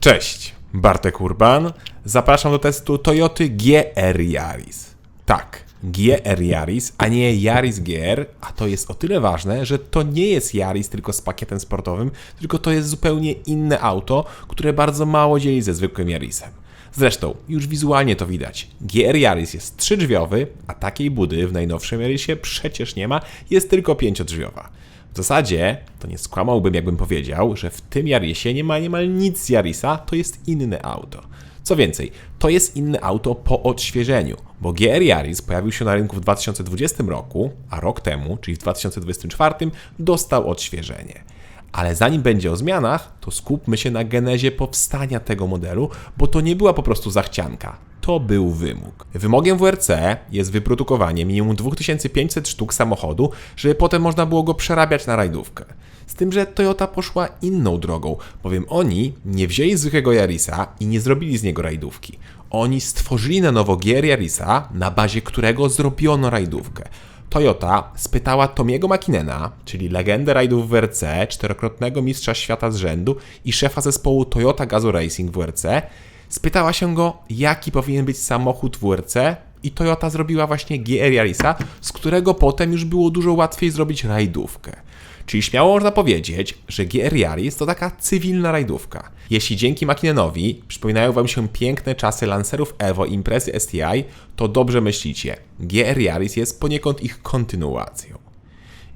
Cześć, Bartek Urban. Zapraszam do testu Toyoty GR Yaris. Tak, GR Yaris, a nie Yaris GR, a to jest o tyle ważne, że to nie jest Yaris tylko z pakietem sportowym, tylko to jest zupełnie inne auto, które bardzo mało dzieli ze zwykłym Yarisem. Zresztą, już wizualnie to widać. GR Yaris jest trzydrzwiowy, a takiej budy w najnowszym Yarisie przecież nie ma, jest tylko pięciodrzwiowa. W zasadzie to nie skłamałbym, jakbym powiedział, że w tym Yarisie nie ma niemal nic z Yarisa, to jest inne auto. Co więcej, to jest inne auto po odświeżeniu, bo GR Yaris pojawił się na rynku w 2020 roku, a rok temu, czyli w 2024, dostał odświeżenie. Ale zanim będzie o zmianach, to skupmy się na genezie powstania tego modelu, bo to nie była po prostu zachcianka. To był wymóg. Wymogiem WRC jest wyprodukowanie minimum 2500 sztuk samochodu, żeby potem można było go przerabiać na rajdówkę. Z tym, że Toyota poszła inną drogą, bowiem oni nie wzięli zwykłego Yarisa i nie zrobili z niego rajdówki. Oni stworzyli na nowo GR Yarisa, na bazie którego zrobiono rajdówkę. Toyota spytała Tomiego Makinena, czyli legendę rajdów WRC, czterokrotnego mistrza świata z rzędu i szefa zespołu Toyota Gazoo Racing WRC, spytała się go, jaki powinien być samochód WRC i Toyota zrobiła właśnie GR Yarisa, z którego potem już było dużo łatwiej zrobić rajdówkę. Czyli śmiało można powiedzieć, że GR Yaris to taka cywilna rajdówka. Jeśli dzięki Makinenowi przypominają Wam się piękne czasy Lancerów Evo i imprezy STI, to dobrze myślicie. GR Yaris jest poniekąd ich kontynuacją.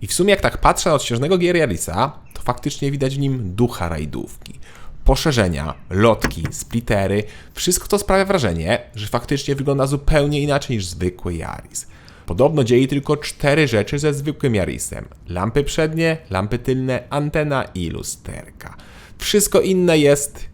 I w sumie jak tak patrzę na odświeżonego GR Yarisa, to faktycznie widać w nim ducha rajdówki. Poszerzenia, lotki, splittery, wszystko to sprawia wrażenie, że faktycznie wygląda zupełnie inaczej niż zwykły Yaris. Podobno dzieli tylko cztery rzeczy ze zwykłym Yarisem. Lampy przednie, lampy tylne, antena i lusterka. Wszystko inne jest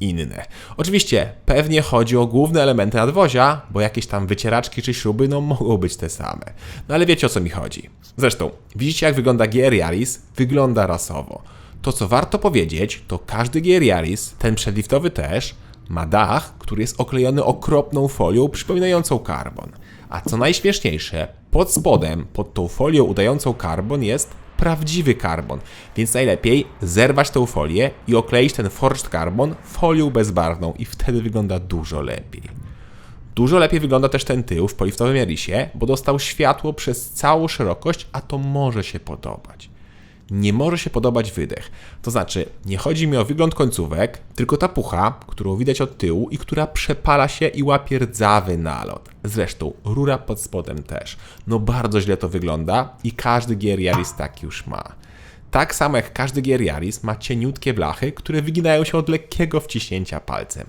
inne. Oczywiście, pewnie chodzi o główne elementy nadwozia, bo jakieś tam wycieraczki czy śruby no mogą być te same. No ale wiecie o co mi chodzi. Zresztą, widzicie jak wygląda GR Yaris? Wygląda rasowo. To co warto powiedzieć, to każdy GR Yaris, ten przedliftowy też, ma dach, który jest oklejony okropną folią przypominającą karbon. A co najśmieszniejsze, pod spodem, pod tą folią udającą karbon jest prawdziwy karbon, więc najlepiej zerwać tę folię i okleić ten forged carbon folią bezbarwną i wtedy wygląda dużo lepiej. Dużo lepiej wygląda też ten tył w poliftowym Yarisie, bo dostał światło przez całą szerokość, a to może się podobać nie może się podobać wydech. To znaczy, nie chodzi mi o wygląd końcówek, tylko ta pucha, którą widać od tyłu i która przepala się i łapie rdzawy nalot. Zresztą, rura pod spodem też. No bardzo źle to wygląda i każdy Gier Yaris tak już ma. Tak samo jak każdy Gier Yaris ma cieniutkie blachy, które wyginają się od lekkiego wciśnięcia palcem.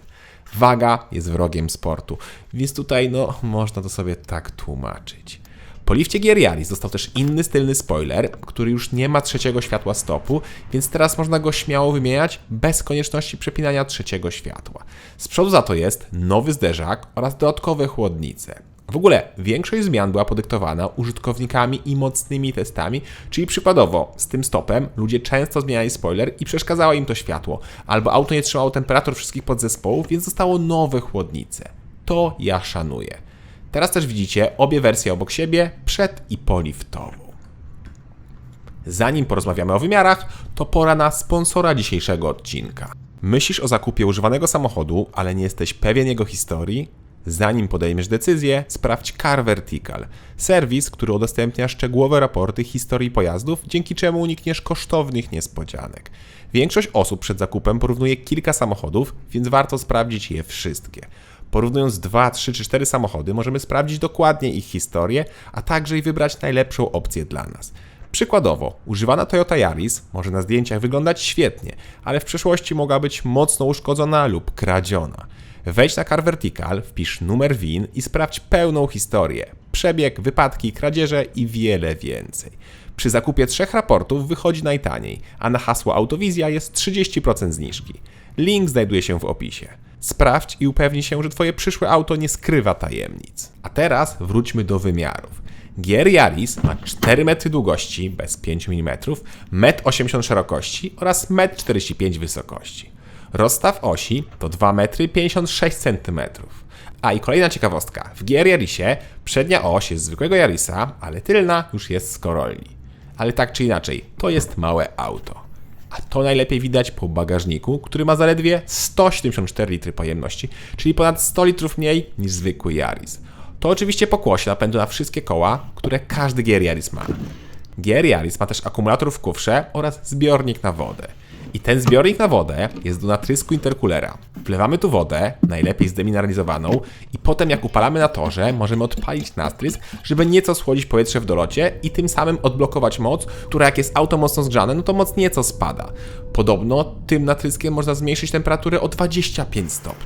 Waga jest wrogiem sportu, więc tutaj no można to sobie tak tłumaczyć. Po lifcie Gear Yaris został też inny stylny spoiler, który już nie ma trzeciego światła stopu, więc teraz można go śmiało wymieniać bez konieczności przepinania trzeciego światła. Z przodu za to jest nowy zderzak oraz dodatkowe chłodnice. W ogóle większość zmian była podyktowana użytkownikami i mocnymi testami, czyli przykładowo z tym stopem ludzie często zmieniali spoiler i przeszkadzało im to światło, albo auto nie trzymało temperatur wszystkich podzespołów, więc zostało nowe chłodnice. To ja szanuję. Teraz też widzicie obie wersje obok siebie, przed i poliftową. Zanim porozmawiamy o wymiarach, to pora na sponsora dzisiejszego odcinka. Myślisz o zakupie używanego samochodu, ale nie jesteś pewien jego historii? Zanim podejmiesz decyzję, sprawdź Car Vertical, serwis, który udostępnia szczegółowe raporty historii pojazdów, dzięki czemu unikniesz kosztownych niespodzianek. Większość osób przed zakupem porównuje kilka samochodów, więc warto sprawdzić je wszystkie. Porównując 2, 3 czy 4 samochody, możemy sprawdzić dokładnie ich historię, a także i wybrać najlepszą opcję dla nas. Przykładowo, używana Toyota Yaris może na zdjęciach wyglądać świetnie, ale w przeszłości mogła być mocno uszkodzona lub kradziona. Wejdź na Car Vertical, wpisz numer WIN i sprawdź pełną historię. Przebieg, wypadki, kradzieże i wiele więcej. Przy zakupie trzech raportów wychodzi najtaniej, a na hasło Autowizja jest 30% zniżki. Link znajduje się w opisie. Sprawdź i upewnij się, że Twoje przyszłe auto nie skrywa tajemnic. A teraz wróćmy do wymiarów. Gier Yaris ma 4 metry długości bez 5 mm, 1,80 m szerokości oraz 1,45 m wysokości. Rozstaw osi to 2 metry 56 cm. A i kolejna ciekawostka. W Gier Yarisie przednia oś jest zwykłego Yarisa, ale tylna już jest z Corolli. Ale tak czy inaczej, to jest małe auto. A to najlepiej widać po bagażniku, który ma zaledwie 174 litry pojemności, czyli ponad 100 litrów mniej niż zwykły Yaris. To oczywiście pokłosie napędu na wszystkie koła, które każdy GR Yaris ma. GR Yaris ma też akumulator w kufrze oraz zbiornik na wodę. I ten zbiornik na wodę jest do natrysku interkulera. Wlewamy tu wodę, najlepiej zdemineralizowaną, i potem jak upalamy na torze, możemy odpalić natrysk, żeby nieco schłodzić powietrze w dolocie i tym samym odblokować moc, która jak jest auto mocno zgrzane, no to moc nieco spada. Podobno tym natryskiem można zmniejszyć temperaturę o 25 stopni.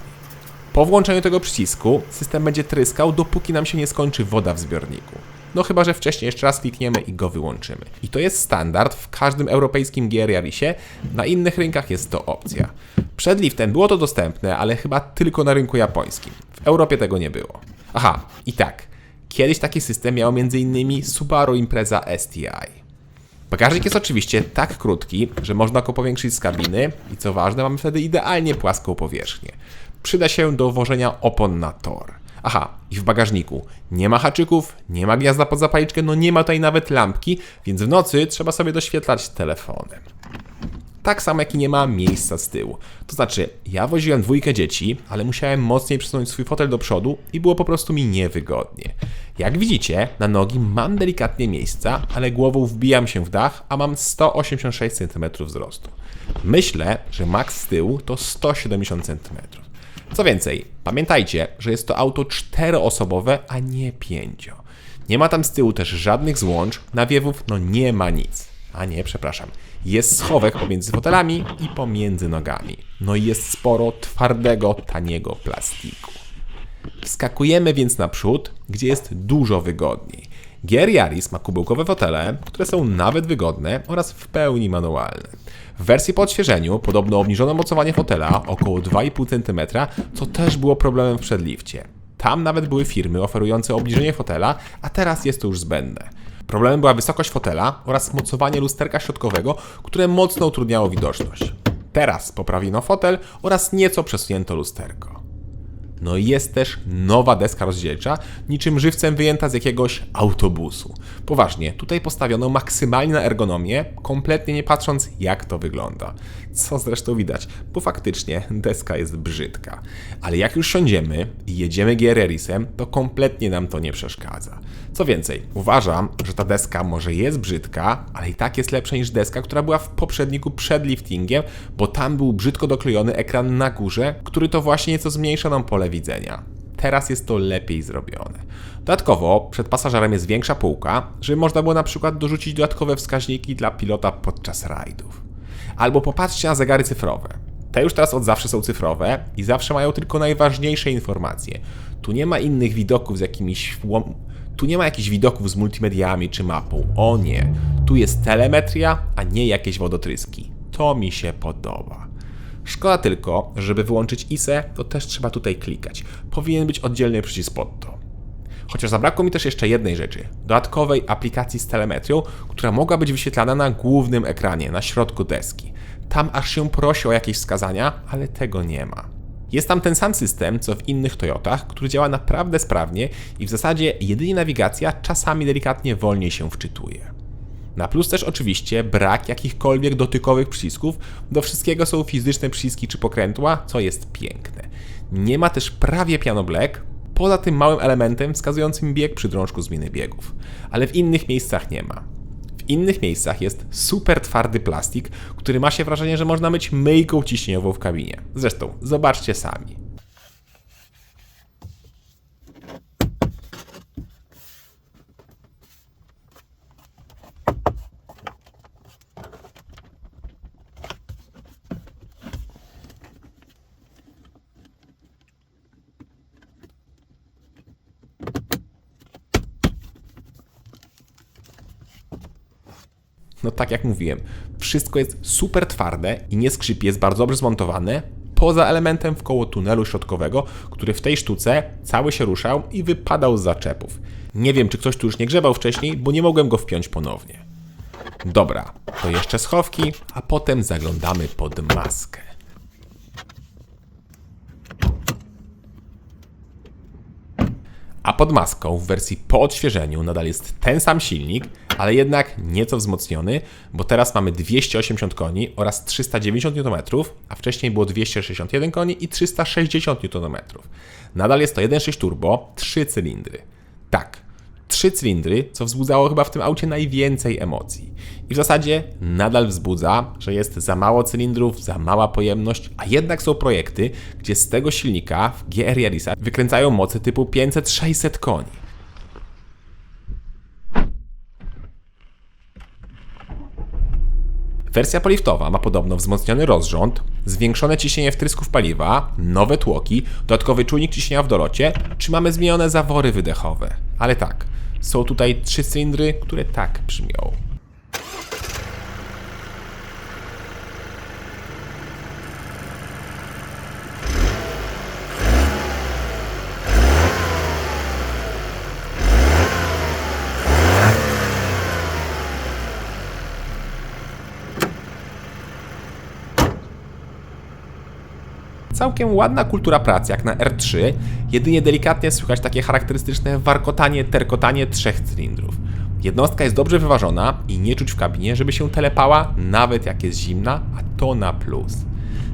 Po włączeniu tego przycisku system będzie tryskał, dopóki nam się nie skończy woda w zbiorniku. No chyba, że wcześniej jeszcze raz klikniemy i go wyłączymy. I to jest standard w każdym europejskim GR Yarisie, na innych rynkach jest to opcja. Przed liftem było to dostępne, ale chyba tylko na rynku japońskim. W Europie tego nie było. Aha, i tak. Kiedyś taki system miał m.in. Subaru Impreza STI. Bagażnik jest oczywiście tak krótki, że można go powiększyć z kabiny i co ważne, mamy wtedy idealnie płaską powierzchnię. Przyda się do wożenia opon na tor. Aha, i w bagażniku nie ma haczyków, nie ma gniazda pod zapalniczkę, no nie ma tutaj nawet lampki, więc w nocy trzeba sobie doświetlać telefonem. Tak samo jak i nie ma miejsca z tyłu. To znaczy, ja woziłem dwójkę dzieci, ale musiałem mocniej przesunąć swój fotel do przodu i było po prostu mi niewygodnie. Jak widzicie, na nogi mam delikatnie miejsca, ale głową wbijam się w dach, a mam 186 cm wzrostu. Myślę, że maks z tyłu to 170 cm. Co więcej, pamiętajcie, że jest to auto czteroosobowe, a nie pięcio. Nie ma tam z tyłu też żadnych złącz, nawiewów, no nie ma nic. A nie, przepraszam. Jest schowek pomiędzy fotelami i pomiędzy nogami. No i jest sporo twardego, taniego plastiku. Wskakujemy więc naprzód, gdzie jest dużo wygodniej. Gier Yaris ma kubełkowe fotele, które są nawet wygodne oraz w pełni manualne. W wersji po odświeżeniu podobno obniżono mocowanie fotela około 2,5 cm, co też było problemem w przedlifcie. Tam nawet były firmy oferujące obniżenie fotela, a teraz jest to już zbędne. Problemem była wysokość fotela oraz mocowanie lusterka środkowego, które mocno utrudniało widoczność. Teraz poprawiono fotel oraz nieco przesunięto lusterko. No i jest też nowa deska rozdzielcza, niczym żywcem wyjęta z jakiegoś autobusu. Poważnie, tutaj postawiono maksymalnie na ergonomię, kompletnie nie patrząc jak to wygląda. Co zresztą widać, bo faktycznie deska jest brzydka. Ale jak już siądziemy i jedziemy GRR-isem, to kompletnie nam to nie przeszkadza. Co więcej, uważam, że ta deska może jest brzydka, ale i tak jest lepsza niż deska, która była w poprzedniku przed liftingiem, bo tam był brzydko doklejony ekran na górze, który to właśnie nieco zmniejsza nam pole widzenia. Teraz jest to lepiej zrobione. Dodatkowo przed pasażerem jest większa półka, żeby można było na przykład dorzucić dodatkowe wskaźniki dla pilota podczas rajdów. Albo popatrzcie na zegary cyfrowe. Te już teraz od zawsze są cyfrowe i zawsze mają tylko najważniejsze informacje. Tu nie ma innych widoków z jakimiś. Tu nie ma jakichś widoków z multimediami czy mapą. O nie. Tu jest telemetria, a nie jakieś wodotryski. To mi się podoba. Szkoda tylko, że żeby wyłączyć ISE, to też trzeba tutaj klikać. Powinien być oddzielny przycisk pod to. Chociaż zabrakło mi też jeszcze jednej rzeczy dodatkowej aplikacji z telemetrią, która mogła być wyświetlana na głównym ekranie, na środku deski. Tam aż się prosi o jakieś wskazania, ale tego nie ma. Jest tam ten sam system, co w innych Toyotach, który działa naprawdę sprawnie i w zasadzie jedynie nawigacja czasami delikatnie wolniej się wczytuje. Na plus też oczywiście brak jakichkolwiek dotykowych przycisków, do wszystkiego są fizyczne przyciski czy pokrętła, co jest piękne. Nie ma też prawie piano black, poza tym małym elementem wskazującym bieg przy drążku zmiany biegów, ale w innych miejscach nie ma. W innych miejscach jest super twardy plastik, który ma się wrażenie, że można myć myjką ciśnieniową w kabinie. Zresztą, zobaczcie sami. No tak jak mówiłem, wszystko jest super twarde i nie skrzypi, jest bardzo dobrze zmontowane, poza elementem w koło tunelu środkowego, który w tej sztuce cały się ruszał i wypadał z zaczepów. Nie wiem, czy ktoś tu już nie grzebał wcześniej, bo nie mogłem go wpiąć ponownie. Dobra, to jeszcze schowki, a potem zaglądamy pod maskę. A pod maską w wersji po odświeżeniu nadal jest ten sam silnik, ale jednak nieco wzmocniony, bo teraz mamy 280 koni oraz 390 Nm, a wcześniej było 261 koni i 360 Nm. Nadal jest to 1.6 turbo, 3 cylindry. Tak, trzy cylindry, co wzbudzało chyba w tym aucie najwięcej emocji. I w zasadzie nadal wzbudza, że jest za mało cylindrów, za mała pojemność, a jednak są projekty, gdzie z tego silnika w GR Yarisa wykręcają mocy typu 500-600 koni. Wersja poliftowa ma podobno wzmocniony rozrząd, zwiększone ciśnienie wtrysków paliwa, nowe tłoki, dodatkowy czujnik ciśnienia w dolocie, czy mamy zmienione zawory wydechowe. Ale tak, są tutaj trzy cylindry, które tak brzmią. Całkiem ładna kultura pracy jak na R3, jedynie delikatnie słychać takie charakterystyczne warkotanie, terkotanie trzech cylindrów. Jednostka jest dobrze wyważona i nie czuć w kabinie, żeby się telepała, nawet jak jest zimna, a to na plus.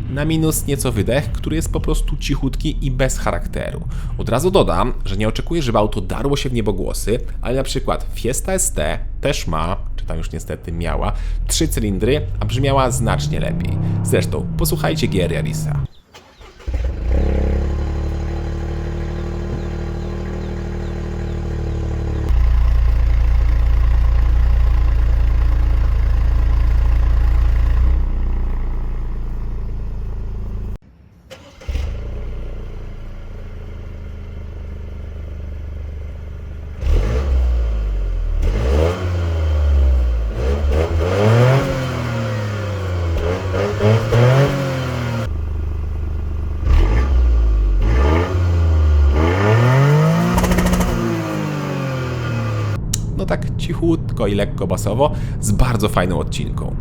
Na minus nieco wydech, który jest po prostu cichutki i bez charakteru. Od razu dodam, że nie oczekuję, żeby auto darło się w niebogłosy, ale na przykład Fiesta ST też ma, czy tam już niestety miała, trzy cylindry, a brzmiała znacznie lepiej. Zresztą, posłuchajcie GR Yarisa. no cichutko i lekko basowo, z bardzo fajną odcinką.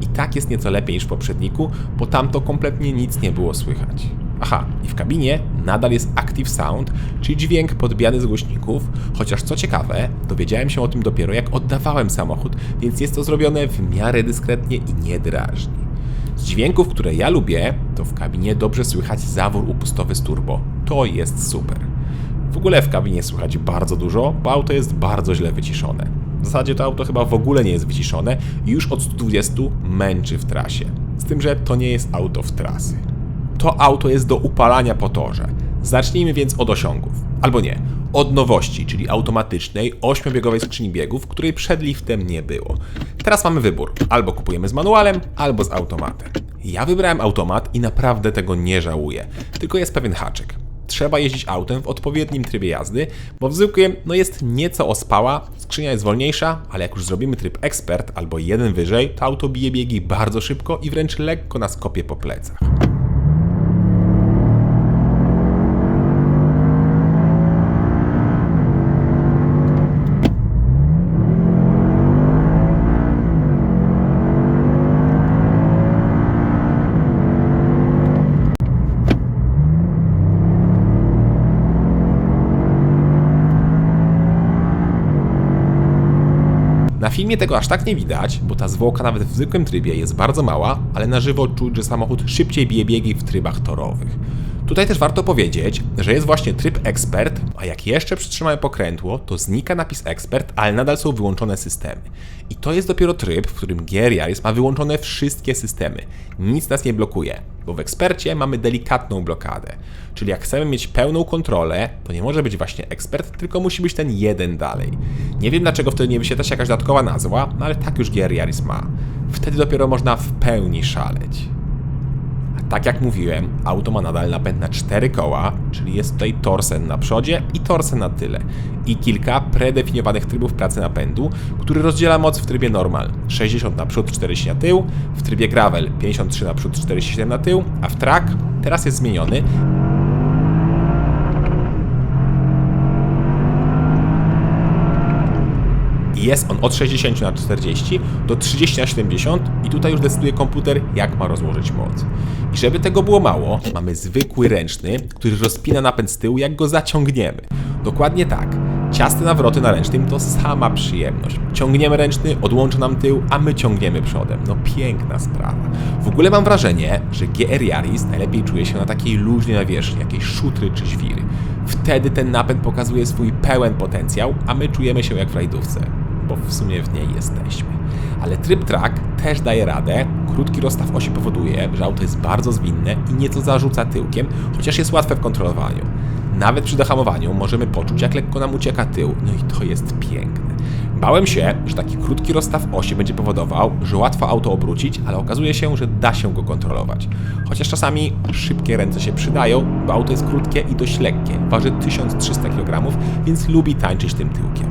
I tak jest nieco lepiej niż w poprzedniku, bo tam to kompletnie nic nie było słychać. Aha, i w kabinie nadal jest Active Sound, czyli dźwięk podbijany z głośników, chociaż co ciekawe, dowiedziałem się o tym dopiero jak oddawałem samochód, więc jest to zrobione w miarę dyskretnie i nie drażni. Z dźwięków, które ja lubię, to w kabinie dobrze słychać zawór upustowy z turbo. To jest super. W ogóle w kabinie słychać bardzo dużo, bo auto jest bardzo źle wyciszone. W zasadzie to auto chyba w ogóle nie jest wyciszone i już od 120 męczy w trasie. Z tym, że to nie jest auto w trasy. To auto jest do upalania po torze. Zacznijmy więc od osiągów. Albo nie, od nowości, czyli automatycznej, 8-biegowej skrzyni biegów, której przed liftem nie było. Teraz mamy wybór. Albo kupujemy z manualem, albo z automatem. Ja wybrałem automat i naprawdę tego nie żałuję. Tylko jest pewien haczyk trzeba jeździć autem w odpowiednim trybie jazdy, bo w zwykłym no jest nieco ospała, skrzynia jest wolniejsza, ale jak już zrobimy tryb ekspert albo jeden wyżej, to auto bije biegi bardzo szybko i wręcz lekko nas kopie po plecach. Filmie tego aż tak nie widać, bo ta zwłoka nawet w zwykłym trybie jest bardzo mała, ale na żywo czuć, że samochód szybciej bije biegi w trybach torowych. Tutaj też warto powiedzieć, że jest właśnie tryb ekspert, a jak jeszcze przytrzymamy pokrętło, to znika napis ekspert, ale nadal są wyłączone systemy. I to jest dopiero tryb, w którym Yaris ma wyłączone wszystkie systemy. Nic nas nie blokuje, bo w ekspercie mamy delikatną blokadę. Czyli jak chcemy mieć pełną kontrolę, to nie może być właśnie ekspert, tylko musi być ten jeden dalej. Nie wiem dlaczego wtedy nie wyświetla się jakaś dodatkowa nazwa, no ale tak już Yaris ma. Wtedy dopiero można w pełni szaleć. Tak jak mówiłem, auto ma nadal napęd na 4 koła, czyli jest tutaj torsen na przodzie i torsen na tyle. I kilka predefiniowanych trybów pracy napędu, który rozdziela moc w trybie normal 60 na przód, 40 na tył, w trybie gravel 53 na przód, 47 na tył, a w track teraz jest zmieniony i jest on od 60 na 40 do 30 na 70 i tutaj już decyduje komputer, jak ma rozłożyć moc. I żeby tego było mało, mamy zwykły ręczny, który rozpina napęd z tyłu, jak go zaciągniemy. Dokładnie tak. Ciasne nawroty na ręcznym to sama przyjemność. Ciągniemy ręczny, odłącza nam tył, a my ciągniemy przodem. No piękna sprawa. W ogóle mam wrażenie, że GR Yaris najlepiej czuje się na takiej luźnej nawierzchni, jakiejś szutry czy żwiry. Wtedy ten napęd pokazuje swój pełen potencjał, a my czujemy się jak w rajdówce, bo w sumie w niej jesteśmy. Ale tryb track też daje radę. Krótki rozstaw osi powoduje, że auto jest bardzo zwinne i nieco zarzuca tyłkiem, chociaż jest łatwe w kontrolowaniu. Nawet przy dohamowaniu możemy poczuć, jak lekko nam ucieka tył, no i to jest piękne. Bałem się, że taki krótki rozstaw osi będzie powodował, że łatwo auto obrócić, ale okazuje się, że da się go kontrolować. Chociaż czasami szybkie ręce się przydają, bo auto jest krótkie i dość lekkie, waży 1300 kg, więc lubi tańczyć tym tyłkiem.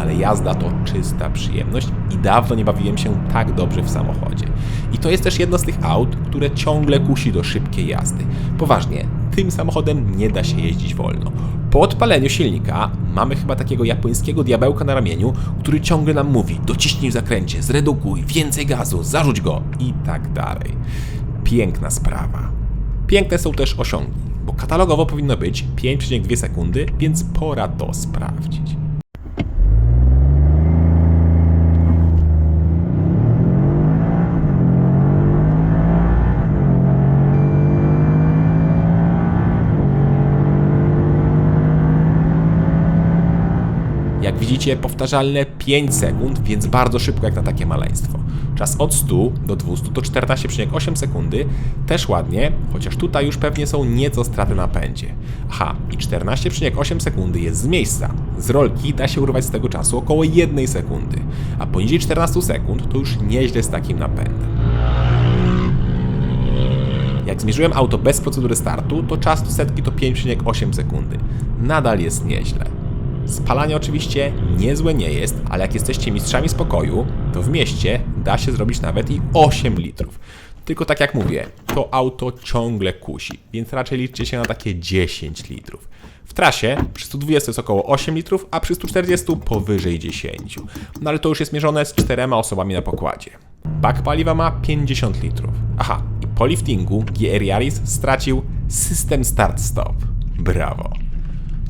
Ale jazda to czysta przyjemność i dawno nie bawiłem się tak dobrze w samochodzie. I to jest też jedno z tych aut, które ciągle kusi do szybkiej jazdy. Poważnie, tym samochodem nie da się jeździć wolno. Po odpaleniu silnika mamy chyba takiego japońskiego diabełka na ramieniu, który ciągle nam mówi: dociśnij w zakręcie, zredukuj, więcej gazu, zarzuć go i tak dalej. Piękna sprawa. Piękne są też osiągi, bo katalogowo powinno być 5,2 sekundy, więc pora to sprawdzić. Powtarzalne 5 sekund, więc bardzo szybko jak na takie maleństwo. Czas od 100 do 200 to 14,8 sekundy, też ładnie, chociaż tutaj już pewnie są nieco straty na pędzie. Aha, i 14,8 sekundy jest z miejsca. Z rolki da się urwać z tego czasu około 1 sekundy, a poniżej 14 sekund to już nieźle z takim napędem. Jak zmierzyłem auto bez procedury startu, to czas do setki to 5,8 sekundy. Nadal jest nieźle. Spalanie oczywiście niezłe nie jest, ale jak jesteście mistrzami spokoju, to w mieście da się zrobić nawet i 8 litrów. Tylko tak jak mówię, to auto ciągle kusi, więc raczej liczcie się na takie 10 litrów. W trasie przy 120 jest około 8 litrów, a przy 140 powyżej 10. No ale to już jest mierzone z czterema osobami na pokładzie. Bak paliwa ma 50 litrów. Aha, i po liftingu GR Yaris stracił system start-stop. Brawo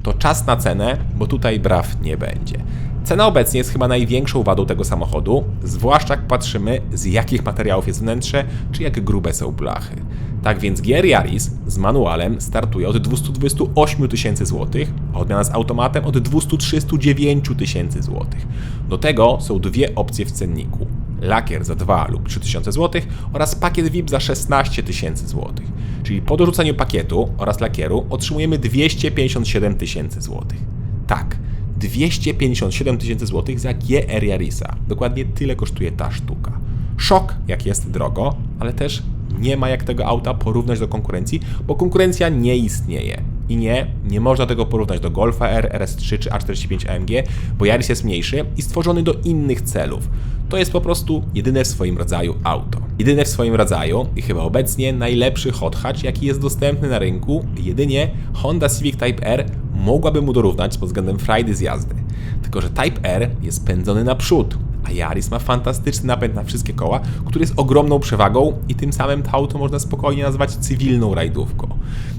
to czas na cenę, bo tutaj braw nie będzie. Cena obecnie jest chyba największą wadą tego samochodu, zwłaszcza jak patrzymy z jakich materiałów jest wnętrze, czy jak grube są blachy. Tak więc GR Yaris z manualem startuje od 228 tysięcy złotych, a odmiana z automatem od 239 tysięcy złotych. Do tego są dwie opcje w cenniku. Lakier za 2 lub 3 tysiące złotych oraz pakiet VIP za 16 tysięcy złotych. Czyli po dorzuceniu pakietu oraz lakieru otrzymujemy 257 tysięcy złotych. Tak, 257 tysięcy złotych za GR Yarisa. Dokładnie tyle kosztuje ta sztuka. Szok, jak jest drogo, ale też nie ma jak tego auta porównać do konkurencji, bo konkurencja nie istnieje. I nie, nie można tego porównać do Golfa R, RS3 czy A45 AMG, bo Yaris jest mniejszy i stworzony do innych celów. To jest po prostu jedyne w swoim rodzaju auto. Jedyne w swoim rodzaju i chyba obecnie najlepszy hot hatch, jaki jest dostępny na rynku, jedynie Honda Civic Type R mogłaby mu dorównać pod względem frajdy z jazdy. Tylko, że Type R jest pędzony naprzód, a Yaris ma fantastyczny napęd na wszystkie koła, który jest ogromną przewagą i tym samym to auto można spokojnie nazwać cywilną rajdówką.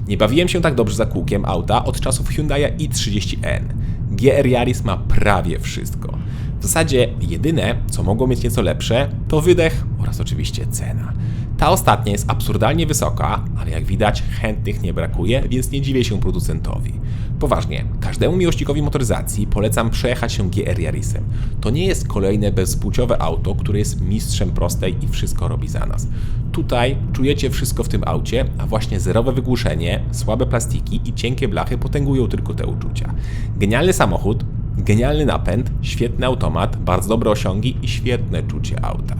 Nie bawiłem się tak dobrze za kółkiem auta od czasów Hyundai i30N. GR Yaris ma prawie wszystko. W zasadzie jedyne, co mogło mieć nieco lepsze, to wydech oraz oczywiście cena. Ta ostatnia jest absurdalnie wysoka, ale jak widać chętnych nie brakuje, więc nie dziwię się producentowi. Poważnie, każdemu miłośnikowi motoryzacji polecam przejechać się GR Yarisem. To nie jest kolejne bezpłciowe auto, które jest mistrzem prostej i wszystko robi za nas. Tutaj czujecie wszystko w tym aucie, a właśnie zerowe wygłuszenie, słabe plastiki i cienkie blachy potęgują tylko te uczucia. Genialny samochód, Genialny napęd, świetny automat, bardzo dobre osiągi i świetne czucie auta.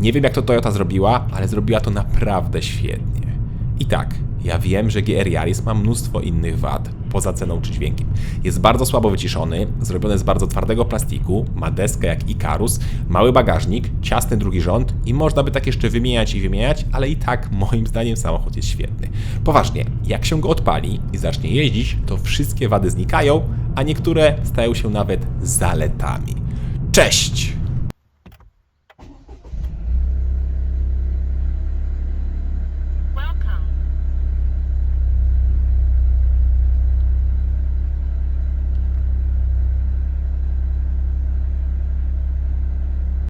Nie wiem jak to Toyota zrobiła, ale zrobiła to naprawdę świetnie. I tak, ja wiem, że GR Yaris ma mnóstwo innych wad, poza ceną czy dźwiękiem. Jest bardzo słabo wyciszony, zrobiony z bardzo twardego plastiku, ma deskę jak Icarus, mały bagażnik, ciasny drugi rząd i można by tak jeszcze wymieniać i wymieniać, ale i tak moim zdaniem samochód jest świetny. Poważnie, jak się go odpali i zacznie jeździć, to wszystkie wady znikają, a niektóre stają się nawet zaletami. Cześć!